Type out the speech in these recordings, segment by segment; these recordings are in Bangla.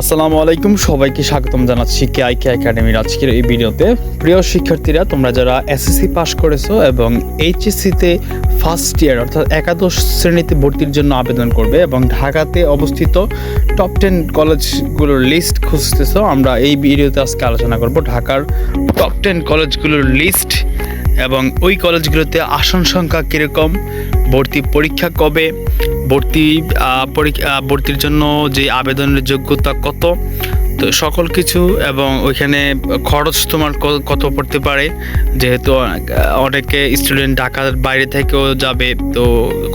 আসসালামু আলাইকুম, সবাইকে স্বাগতম জানাচ্ছি কে আই কে একাডেমির আজকের এই ভিডিওতে। প্রিয় শিক্ষার্থীরা, তোমরা যারা এসএসসি পাস করেছ এবং এইচএসসিতে ফার্স্ট ইয়ার অর্থাৎ একাদশ শ্রেণীতে ভর্তির জন্য আবেদন করবে এবং ঢাকাতে অবস্থিত টপ টেন কলেজগুলোর লিস্ট খুঁজতেছো, আমরা এই ভিডিওতে আজকে আলোচনা করব ঢাকার টপ টেন কলেজগুলোর লিস্ট এবং ওই কলেজগুলোতে আসন সংখ্যা কীরকম, ভর্তি পরীক্ষা কবে, ভর্তি পরীক্ষা ভর্তির জন্য যে আবেদনের যোগ্যতা কত তো সকল কিছু এবং ওইখানে খরচ তোমার কত পড়তে পারে? যেহেতু অনেকে স্টুডেন্ট ঢাকার বাইরে থেকেও যাবে, তো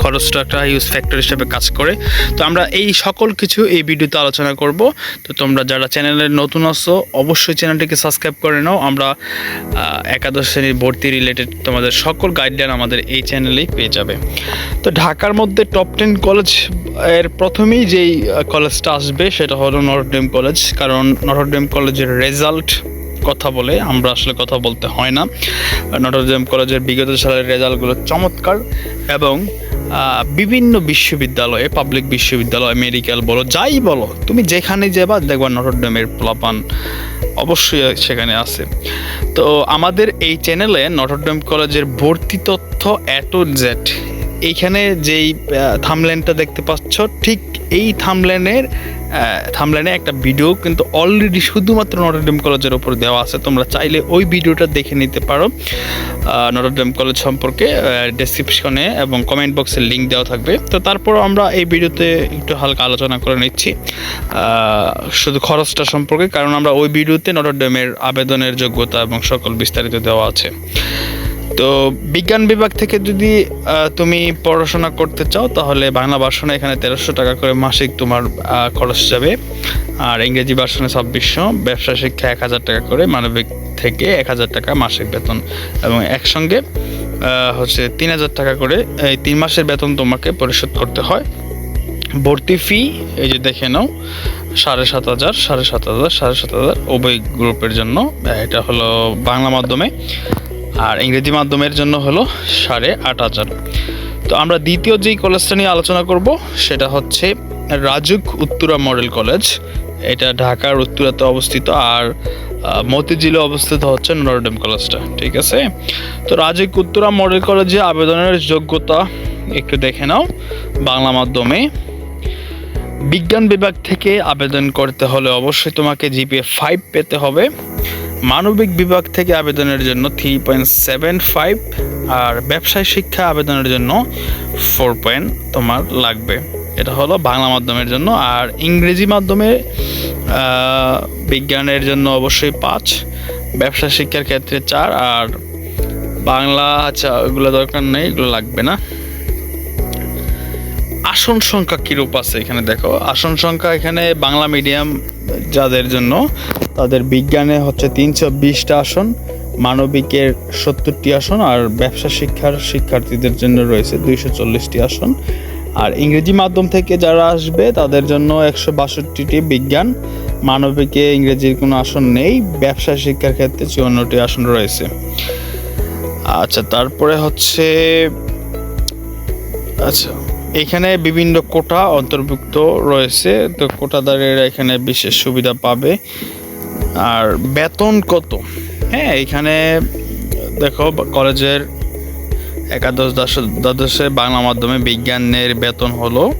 খরচটা একটা ইউজ ফ্যাক্টর হিসেবে কাজ করে। তো আমরা এই সকল কিছু এই ভিডিওতে আলোচনা করব। তো তোমরা যারা চ্যানেলে নতুন আসছো অবশ্যই চ্যানেলটিকে সাবস্ক্রাইব করে নাও। আমরা একাদশ শ্রেণির ভর্তি রিলেটেড তোমাদের সকল গাইডলাইন আমাদের এই চ্যানেলেই পেয়ে যাবে। তো ঢাকার মধ্যে টপ টেন কলেজের প্রথমেই যেই কলেজটা আসবে, সেটা হলো নর্থ ডেম কলেজ কারণ নটরডেম কলেজের রেজাল্ট কথা বলে, আমরা আসলে কথা বলতে হয় না। নটরডেম কলেজের বিগত সালের রেজাল্টগুলো চমৎকার এবং বিভিন্ন বিশ্ববিদ্যালয়ে, পাবলিক বিশ্ববিদ্যালয়, মেডিকেল বলো, যাই বলো, তুমি যেখানে যাবা দেখবা নটরডেমের প্লাপান অবশ্যই সেখানে আছে। তো আমাদের এই চ্যানেলে নটরডেম কলেজের ভর্তি তথ্য এটো জেড এইখানে যেই থামলেনটা দেখতে পাচ্ছ, ঠিক এই থামলেনের থামলেনে একটা ভিডিও কিন্তু অলরেডি শুধুমাত্র নটরডেম কলেজের উপর দেওয়া আছে। তোমরা চাইলে ওই ভিডিওটা দেখে নিতে পারো। নটরডেম কলেজ সম্পর্কে ডেসক্রিপশনে এবং কমেন্ট বক্সে লিঙ্ক দেওয়া থাকবে। তো তারপর আমরা এই ভিডিওতে একটু হালকা আলোচনা করে নিচ্ছি। শুধু খরচটা সম্পর্কে, কারণ আমরা ওই ভিডিওতে নটরডেমের আবেদনের যোগ্যতা এবং সকল বিস্তারিত দেওয়া আছে। তো বিজ্ঞান বিভাগ থেকে যদি তুমি পড়াশোনা করতে চাও, তাহলে বাংলা ভার্সনে এখানে তেরোশো টাকা করে মাসিক তোমার খরচ যাবে। আর ইংরেজি ভার্সনে ছাব্বিশশো, ব্যবসা শিক্ষা এক হাজার টাকা করে, মানবিক থেকে এক হাজার টাকা মাসিক বেতন। এবং একসঙ্গে হচ্ছে তিন হাজার টাকা করে, এই তিন মাসের বেতন তোমাকে পরিশোধ করতে হয়। ভর্তি ফি, এই যে দেখে নাও, সাড়ে সাত হাজার, সাড়ে সাত হাজার, সাড়ে সাত হাজার, উভয় গ্রুপের জন্য, এটা হলো বাংলা মাধ্যমে। আর ইংরেজি মাধ্যমের জন্য হলো সাড়ে আট হাজার। তো আমরা দ্বিতীয় যেই কলেজটা নিয়ে আলোচনা করব, সেটা হচ্ছে রাজুক উত্তরা মডেল কলেজ। এটা ঢাকার উত্তরাতে অবস্থিত আর মতিঝিলে অবস্থিত হচ্ছে নরডেম কলেজটা, ঠিক আছে? তো রাজুক উত্তরা মডেল কলেজে আবেদনের যোগ্যতা একটু দেখে নাও বাংলা মাধ্যমে। বিজ্ঞান বিভাগ থেকে আবেদন করতে হলে অবশ্যই তোমাকে জিপিএ ফাইভ পেতে হবে। মানবিক বিভাগ থেকে আবেদনের জন্য থ্রি পয়েন্ট সেভেন ফাইভ আর ব্যবসায় শিক্ষা আবেদনের জন্য ফোর পয়েন্ট তোমার লাগবে। এটা হলো বাংলা মাধ্যমের জন্য আর ইংরেজি মাধ্যমে বিজ্ঞানের জন্য অবশ্যই পাঁচ, ব্যবসা শিক্ষার ক্ষেত্রে চার আর বাংলা আচ্ছা ওগুলো দরকার নেই, এগুলো লাগবে না। আসন সংখ্যা কীরূপ আছে এখানে দেখো? আসন সংখ্যা এখানে বাংলা মিডিয়াম যাদের জন্য তাদের বিজ্ঞানে হচ্ছে তিনশো বিশটা আসন, মানবিকের সত্তরটি আসন আর ব্যবসা শিক্ষার শিক্ষার্থীদের জন্য রয়েছে দুইশো চল্লিশটি আসন। আর ইংরেজি মাধ্যম থেকে যারা আসবে তাদের জন্য একশো বাষট্টিটি বিজ্ঞান, মানবিকে ইংরেজির কোনো আসন নেই, ব্যবসা শিক্ষার ক্ষেত্রে চুয়ান্নটি আসন রয়েছে। আচ্ছা তারপরে হচ্ছে আচ্ছা। এখানে বিভিন্ন কোটা অন্তর্ভুক্ত রয়েছে। তো কোটাদারেরা এখানে বিশেষ সুবিধা পাবে। আর বেতন কত? হ্যাঁ এখানে দেখো, কলেজের একাদশ দ্বাদশ- দ্বাদশে বাংলা মাধ্যমে বিজ্ঞানের বেতন হলো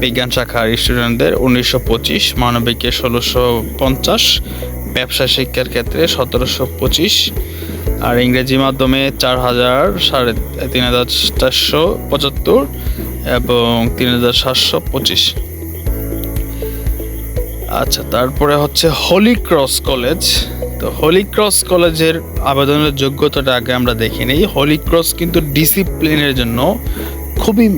বিজ্ঞান শাখার স্টুডেন্টদের উনিশশো পঁচিশ মানবিকে ষোলোশো পঞ্চাশ, ব্যবসা শিক্ষার ক্ষেত্রে সতেরোশো পঁচিশ, আর ইংরেজি মাধ্যমে চার হাজার সাড়ে তিন হাজার চারশো পঁচাত্তর এবং তিন হাজার সাতশো পঁচিশ। আচ্ছা তারপরে হচ্ছে হোলি ক্রস কলেজ তো হোলি ক্রস কলেজের আবেদনের যোগ্যতাটা আগে আমরা দেখি হোলি ক্রস কিন্তু ডিসিপ্লিনের জন্য খুবই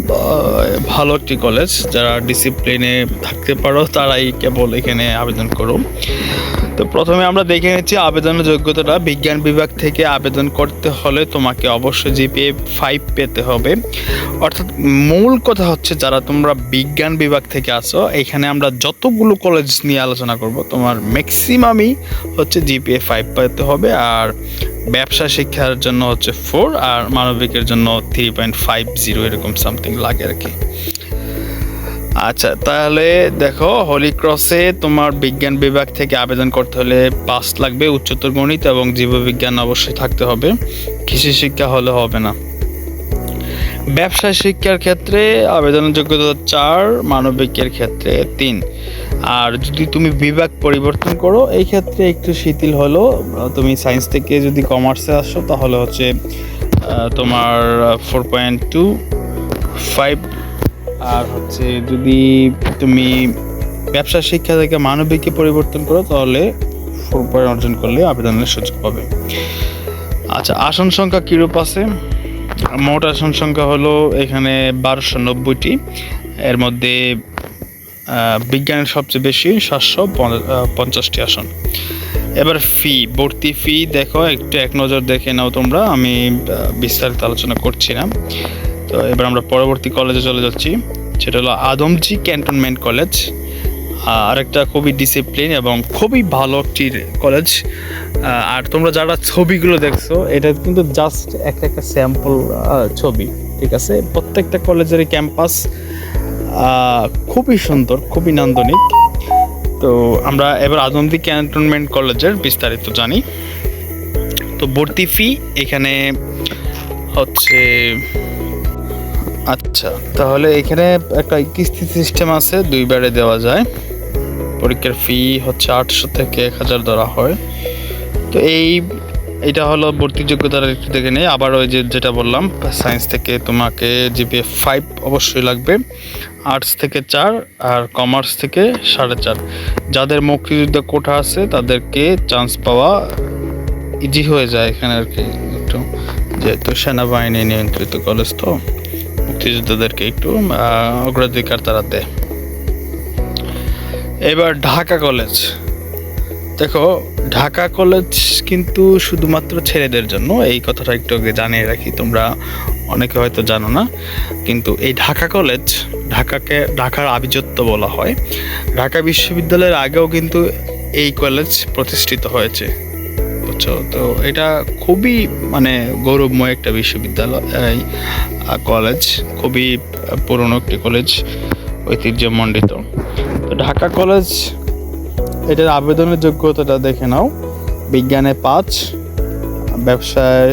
ভালো একটি কলেজ যারা ডিসিপ্লিনে থাকতে পারো, তারাই কেবল এখানে আবেদন করো। তো প্রথমে আমরা দেখে নিচ্ছি আবেদনের যোগ্যতাটা। বিজ্ঞান বিভাগ থেকে আবেদন করতে হলে তোমাকে অবশ্যই জিপিএ ফাইভ পেতে হবে। অর্থাৎ মূল কথা হচ্ছে, যারা তোমরা বিজ্ঞান বিভাগ থেকে আসো এখানে আমরা যতগুলো কলেজ নিয়ে আলোচনা করব, তোমার ম্যাক্সিমামই হচ্ছে জিপিএ ফাইভ পেতে হবে। আর ব্যবসা শিক্ষার জন্য হচ্ছে ফোর আর মানবিকের জন্য থ্রি পয়েন্ট ফাইভ জিরো এরকম সামথিং লাগে আর কি। আচ্ছা তাহলে দেখো হোলি ক্রসে তোমার বিজ্ঞান বিভাগ থেকে আবেদন করতে হলে পাস লাগবে উচ্চতর গণিত এবং জীববিজ্ঞান অবশ্যই থাকতে হবে। কৃষি শিক্ষা হলে হবে না। ব্যবসা শিক্ষার ক্ষেত্রে আবেদনের যোগ্যতা চার, মানবিকের ক্ষেত্রে তিন। আর যদি তুমি বিভাগ পরিবর্তন করো, এই ক্ষেত্রে একটু শিথিল হলো। তুমি সায়েন্স থেকে যদি কমার্সে আসো, তাহলে হচ্ছে তোমার ফোর পয়েন্ট টু ফাইভ আর হচ্ছে যদি তুমি ব্যবসা, শিক্ষা থেকে মানবিকে পরিবর্তন করো, তাহলে ফোর পয়েন্ট অর্জন করলে আবেদনের সুযোগ পাবে। আচ্ছা আসন সংখ্যা কীরূপ আছে? মোট আসন সংখ্যা হলো এখানে বারোশো নব্বইটি। এর মধ্যে বিজ্ঞানের সবচেয়ে বেশি সাতশো পঞ্চাশটি আসন। এবার ফি ভর্তি ফি দেখো, একটু এক নজর দেখে নাও তোমরা, আমি বিস্তারিত আলোচনা করছি না। তো এবার আমরা পরবর্তী কলেজে চলে যাচ্ছি, সেটা হলো আদমজি ক্যান্টনমেন্ট কলেজ আরেকটা খুবই ডিসিপ্লিন এবং খুবই ভালো একটি কলেজ আর তোমরা যারা ছবিগুলো দেখছ, এটা কিন্তু জাস্ট একটা একটা স্যাম্পল ছবি, ঠিক আছে? প্রত্যেকটা কলেজের ক্যাম্পাস খুবই সুন্দর, খুবই নান্দনিক। তো আমরা এবার আদমদি ক্যান্টনমেন্ট কলেজের বিস্তারিত জানি। তো ভর্তি ফি এখানে হচ্ছে আচ্ছা তাহলে এখানে একটা কিস্তি সিস্টেম আছে, দুইবারে দেওয়া যায়। পরীক্ষার ফি হচ্ছে আটশো থেকে এক হাজার ধরা হয়। তো এই, এটা হলো ভর্তি যোগ্যতার একটু দেখে নেই। আবার ওই যে যেটা বললাম সায়েন্স থেকে তোমাকে জিপিএ ফাইভ অবশ্যই লাগবে। আর্টস থেকে চার আর কমার্স থেকে সাড়ে চার। যাদের মুক্তিযুদ্ধ কোঠা আছে, তাদেরকে চান্স পাওয়া ইজি হয়ে যায় এখানে আর কি একটু। যেহেতু সেনাবাহিনী নিয়ন্ত্রিত কলেজ তো, মুক্তিযোদ্ধাদেরকে একটু অগ্রাধিকার তারা দেয়। এবার ঢাকা কলেজ দেখো, ঢাকা কলেজ কিন্তু শুধুমাত্র ছেলেদের জন্য, এই কথাটা একটু আগে জানিয়ে রাখি তোমরা। অনেকে হয়তো জানো না, কিন্তু এই ঢাকা কলেজ ঢাকাকে, ঢাকার আভিজাত্য বলা হয়। ঢাকা বিশ্ববিদ্যালয়ের আগেও কিন্তু এই কলেজ প্রতিষ্ঠিত হয়েছে। বুঝছ? তো এটা খুবই মানে গৌরবময় একটা বিশ্ববিদ্যালয় কলেজ খুবই পুরনো একটি কলেজ ঐতিহ্যমণ্ডিত। তো ঢাকা কলেজ এটার আবেদনের যোগ্যতাটা দেখে নাও। বিজ্ঞানে পাঁচ, ব্যবসায়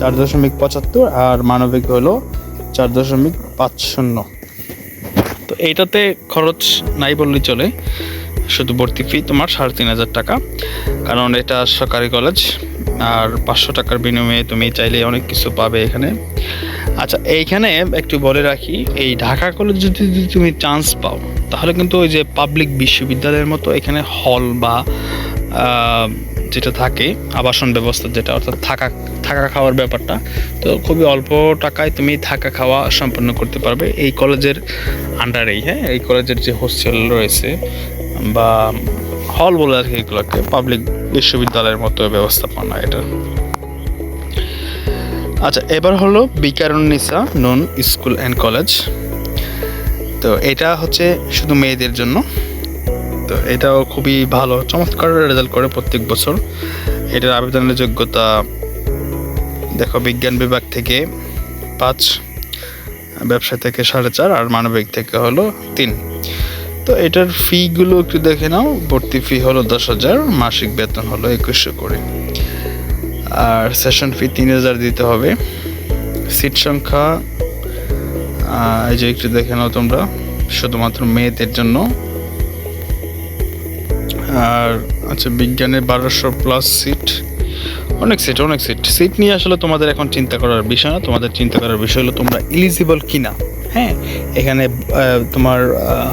চার দশমিক পঁচাত্তর আর মানবিক হলো চার দশমিক পাঁচ শূন্য তো এইটাতে খরচ নাই বললেই চলে, শুধু ভর্তি ফি তোমার সাড়ে তিন হাজার টাকা, কারণ এটা সরকারি কলেজ আর পাঁচশো টাকার বিনিময়ে তুমি চাইলে অনেক কিছু পাবে এখানে। আচ্ছা এইখানে একটু বলে রাখি, এই ঢাকা কলেজ যদি তুমি চান্স পাও, তাহলে কিন্তু ওই যে পাবলিক বিশ্ববিদ্যালয়ের মতো এখানে হল বা যেটা থাকে, আবাসন ব্যবস্থা যেটা, অর্থাৎ থাকা থাকা খাওয়ার ব্যাপারটা, তো খুবই অল্প টাকায় তুমি থাকা খাওয়া সম্পন্ন করতে পারবে। এই কলেজের আন্ডারেই হ্যাঁ? এই কলেজের যে হোস্টেল রয়েছে, বা হল বলে আর কি এগুলোকে পাবলিক বিশ্ববিদ্যালয়ের মতো ব্যবস্থাপনা এটা। আচ্ছা এবার হলো Viqarunnisa Noon school and college. তো এটা হচ্ছে শুধু মেয়েদের জন্য। তো এটাও খুবই ভালো, চমৎকার রেজাল্ট করে প্রত্যেক বছর। এটার আবেদনের যোগ্যতা দেখো, বিজ্ঞান বিভাগ থেকে পাঁচ, ব্যবসা থেকে সাড়ে চার, আর মানবিক থেকে হলো তিন। তো এটার ফিগুলো একটু দেখে নাও, ভর্তি ফি হলো দশ হাজার, মাসিক বেতন হলো একুশশো করে। আর সেশন ফি তিন হাজার দিতে হবে। সিট সংখ্যা এই যে একটু দেখে নাও তোমরা, শুধুমাত্র মেয়েদের জন্য। আর আচ্ছা বিজ্ঞানের বারোশো প্লাস সিট অনেক সিট অনেক সিট সিট নিয়ে আসলে তোমাদের এখন চিন্তা করার বিষয় না। তোমাদের চিন্তা করার বিষয় হলো তোমরা ইলিজিবল কিনা। হ্যাঁ? এখানে তোমার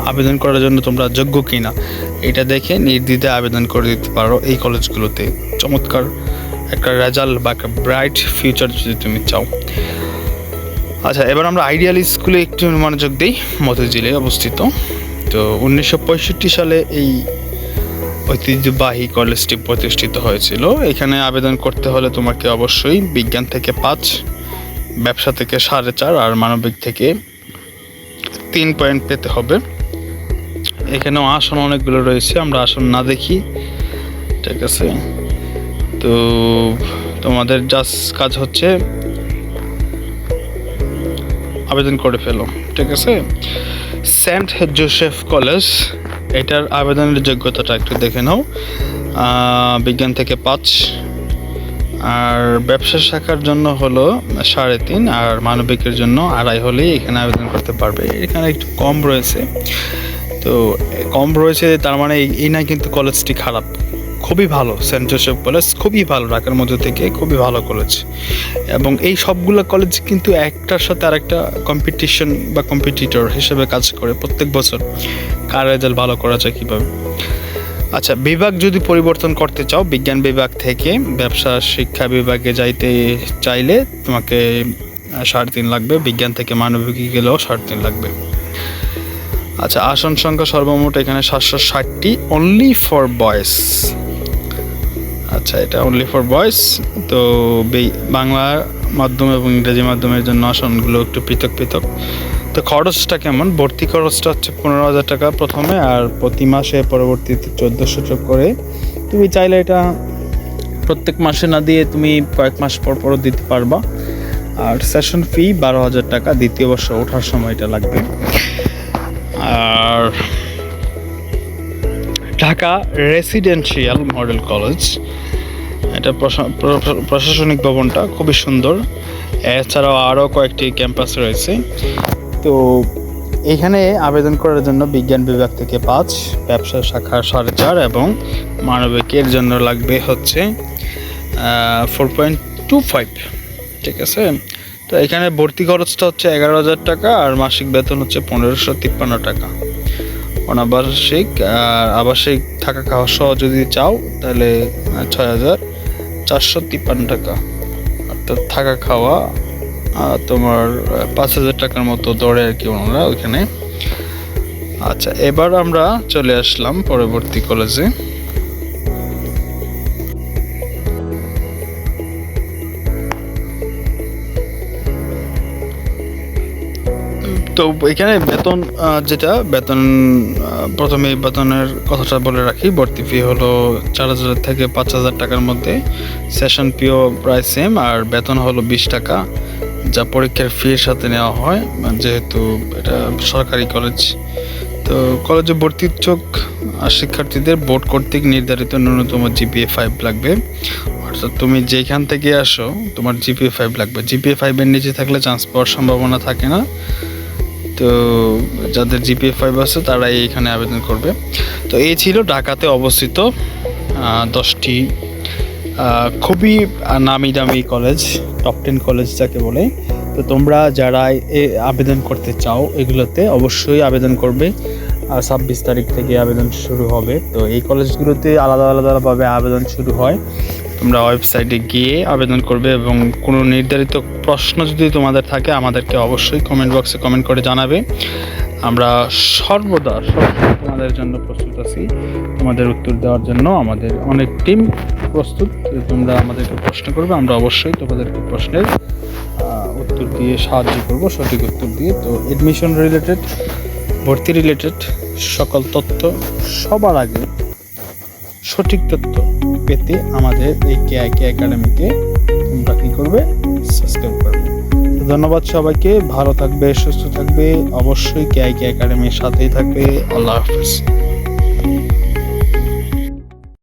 আবেদন করার জন্য তোমরা যোগ্য কিনা। এটা দেখে নির্দ্বিধায় আবেদন করে দিতে পারো এই কলেজগুলোতে চমৎকার একটা রেজাল্ট বা একটা ব্রাইট ফিউচার যদি তুমি চাও। আচ্ছা এবার আমরা আইডিয়াল স্কুলে একটু মনোযোগ দিই। মতিঝিলে অবস্থিত। তো উনিশশো পঁয়ষট্টি সালে এই ঐতিহ্যবাহী কলেজটি প্রতিষ্ঠিত হয়েছিল। এখানে আবেদন করতে হলে তোমাকে অবশ্যই বিজ্ঞান থেকে পাঁচ, ব্যবসা থেকে সাড়ে চার আর মানবিক থেকে তিন পয়েন্ট পেতে হবে। এখানেও আসন অনেকগুলো রয়েছে, আমরা আসন না দেখি। ঠিক আছে। তো তোমাদের জাস্ট কাজ হচ্ছে আবেদন করে ফেলো। ঠিক আছে। সেন্ট জোসেফ কলেজ এটার আবেদনের যোগ্যতাটা একটু দেখে নাও। বিজ্ঞান থেকে পাঁচ। আর ব্যবসা শাখার জন্য হলো সাড়ে তিন, আর মানবিকের জন্য আড়াই হলেই এখানে আবেদন করতে পারবে। এখানে একটু কম রয়েছে। তো, কম রয়েছে তার মানে এই- না কিন্তু কলেজটি খারাপ। খুবই ভালো, সেন্ট জোসেফ কলেজ খুবই ভালো, ঢাকার মধ্যে থেকে খুবই ভালো কলেজ। এবং এই সবগুলো কলেজ কিন্তু একটার সাথে আরেকটা কম্পিটিশন বা কম্পিটিটর হিসেবে কাজ করে প্রত্যেক বছর। কার রেজাল্ট ভালো করা যায় কীভাবে? আচ্ছা বিভাগ যদি পরিবর্তন করতে চাও, বিজ্ঞান বিভাগ থেকে ব্যবসা, শিক্ষা বিভাগে যাইতে চাইলে তোমাকে সাড়ে তিন লাগবে, বিজ্ঞান থেকে মানবিকে গেলেও সাড়ে তিন লাগবে। আচ্ছা আসন সংখ্যা সর্বমোট এখানে সাতশো ষাটটি অনলি ফর বয়েস আচ্ছা এটা অনলি ফর বয়েস তো বাংলা মাধ্যম এবং ইংরেজি মাধ্যমের জন্য আসনগুলো একটু পৃথক পৃথক। তো খরচটা কেমন? ভর্তি খরচটা হচ্ছে পনেরো হাজার টাকা প্রথমে, আর প্রতি মাসে পরবর্তীতে চোদ্দোশো করে। তুমি চাইলে এটা প্রত্যেক মাসে না দিয়ে তুমি কয়েক মাস পর পরও দিতে পারবা। আর সেশন ফি বারো হাজার টাকা, দ্বিতীয় বর্ষ ওঠার সময় এটা লাগবে। আর ঢাকা রেসিডেন্সিয়াল মডেল কলেজ এটা প্রশা- প্রশাসনিক ভবনটা খুবই সুন্দর। এছাড়াও আরও কয়েকটি ক্যাম্পাস রয়েছে। তো এখানে আবেদন করার জন্য বিজ্ঞান বিভাগ থেকে পাঁচ, ব্যবসা শাখা সাড়ে চার এবং মানবিকের জন্য লাগবে হচ্ছে ফোর পয়েন্ট টু ফাইভ ঠিক আছে? তো এখানে ভর্তি খরচটা হচ্ছে এগারো হাজার টাকা আর মাসিক বেতন হচ্ছে পনেরোশো তিপ্পান্ন টাকা। অনাবাসিক আর আবাসিক থাকা খাওয়া সহ যদি চাও তাহলে ছয় হাজার। চারশো তিপ্পান্ন টাকা। অর্থাৎ থাকা খাওয়া তোমার পাঁচ হাজার টাকার মতো দরে আর কি ওনারা ওইখানে। আচ্ছা এবার আমরা চলে আসলাম পরবর্তী কলেজে তো এখানে বেতন যেটা, বেতন আহ, এই বেতনের কথাটা বলে রাখি। ভর্তি ফি হলো চার হাজার থেকে পাঁচ হাজার টাকার মধ্যে। সেশন ফিও প্রায় সেম আর বেতন হলো বিশ টাকা। যা পরীক্ষার ফির সাথে নেওয়া হয় যেহেতু এটা সরকারি কলেজ তো কলেজে ভর্তি আহ, শিক্ষার্থীদের বোর্ড কর্তৃক নির্ধারিত ন্যূনতম জিপিএ ফাইভ লাগবে। অর্থাৎ তুমি যেখান থেকে আসো তোমার জিপিএ ফাইভ লাগবে। জিপিএ ফাইভের নিচে থাকলে চান্স পাওয়ার সম্ভাবনা থাকে না। তো যাদের জিপিএ ফাইভ আছে, তারাই এখানে আবেদন করবে। তো এই ছিল ঢাকাতে অবস্থিত দশটি খুবই নামি দামি কলেজ টপ টেন কলেজ যাকে বলে। তো তোমরা যারা এ, আবেদন করতে চাও এগুলোতে অবশ্যই আবেদন করবে। ছাব্বিশ তারিখ থেকে আবেদন শুরু হবে। তো এই কলেজগুলোতে আলাদা আলাদাভাবে আবেদন শুরু হয়। তোমরা ওয়েবসাইটে গিয়ে আবেদন করবে এবং কোনো নির্ধারিত প্রশ্ন যদি তোমাদের থাকে, আমাদেরকে অবশ্যই কমেন্ট বক্সে কমেন্ট করে জানাবে। আমরা সর্বদা সবসময় তোমাদের জন্য প্রস্তুত আছি। তোমাদের উত্তর দেওয়ার জন্য আমাদের অনেক টিম প্রস্তুত। তোমরা আমাদেরকে প্রশ্ন করবে, আমরা অবশ্যই তোমাদেরকে প্রশ্নের উত্তর দিয়ে সাহায্য করব, সঠিক উত্তর দিয়ে। তো এডমিশন রিলেটেড ভর্তি রিলেটেড সকল তথ্য সবার আগে সঠিক তথ্য পেতে আমাদের এই কে একাডেমিকে তোমরা কী করবে? সাবস্ক্রাইব করবে। ধন্যবাদ সবাইকে। ভালো থাকবে, সুস্থ থাকবে। অবশ্যই কে আই কে একাডেমির সাথেই থাকবে। আল্লাহ হাফিজ।